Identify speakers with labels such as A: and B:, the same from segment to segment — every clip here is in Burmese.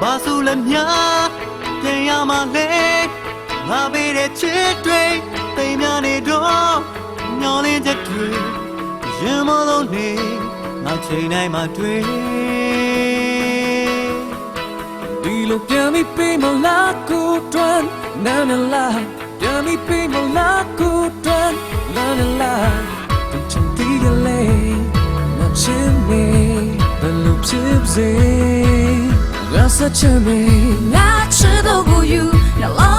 A: ဘာစုလဲများပြန်ရမှာလဲငါပေးတဲ့ချစ်တွေသိမ်းများနေတော့ညောင်းလင်းချက်တွေရင်မလုံးနေငါချိန်တိုင်းမှာတွေ့
B: ဒီလိုပြန်ပြီးပြေးမလားကိုတွန်းနာနာလားပြန်ပြီးပြေးမလားကိုတွန်းနာနာလားတော့ချင်သေးတယ်လေငါချင်
C: နေဘယ်လိုဖြစ်စေ Girl, such a me, I should go you. Now,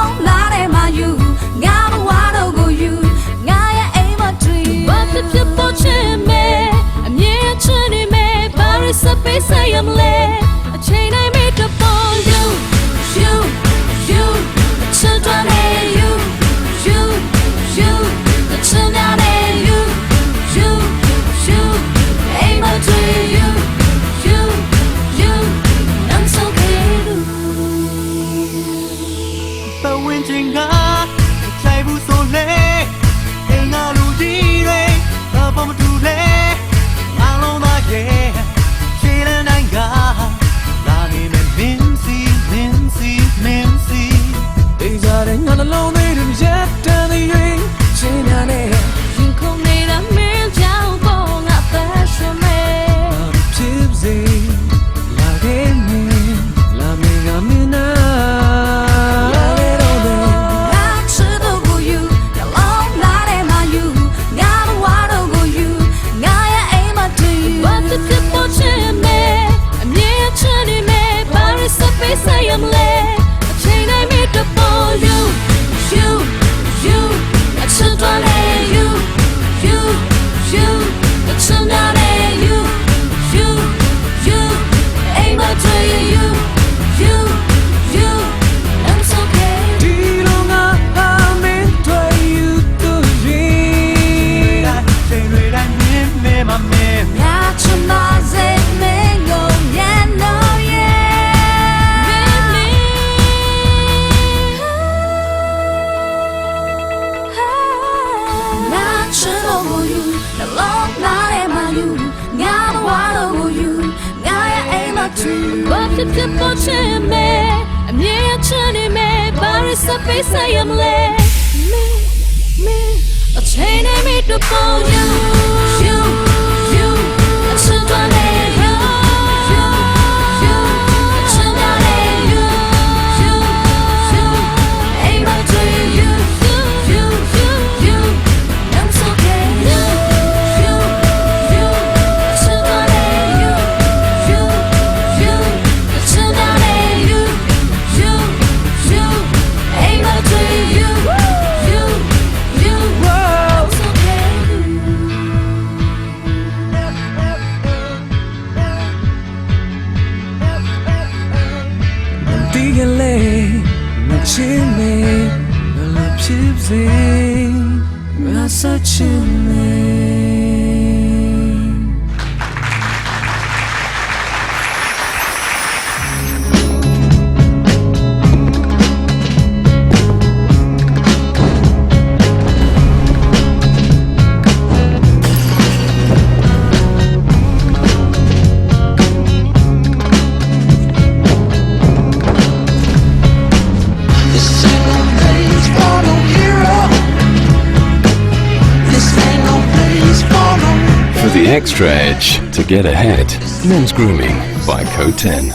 C: နိုင်
A: ဘူးဆိုလေအိမ်ကလူ
B: ကြီးတွေ
C: ဘာမှမတူလေအလုံး
B: သားရဲ့
C: Babkıtkı poçeme Emniyet çöneme Bari sapey sayamle Me, me Açene mi dupo you, you me, I love you,
D: I such
E: a man. Extra Edge to get ahead. Men's grooming by Co 10.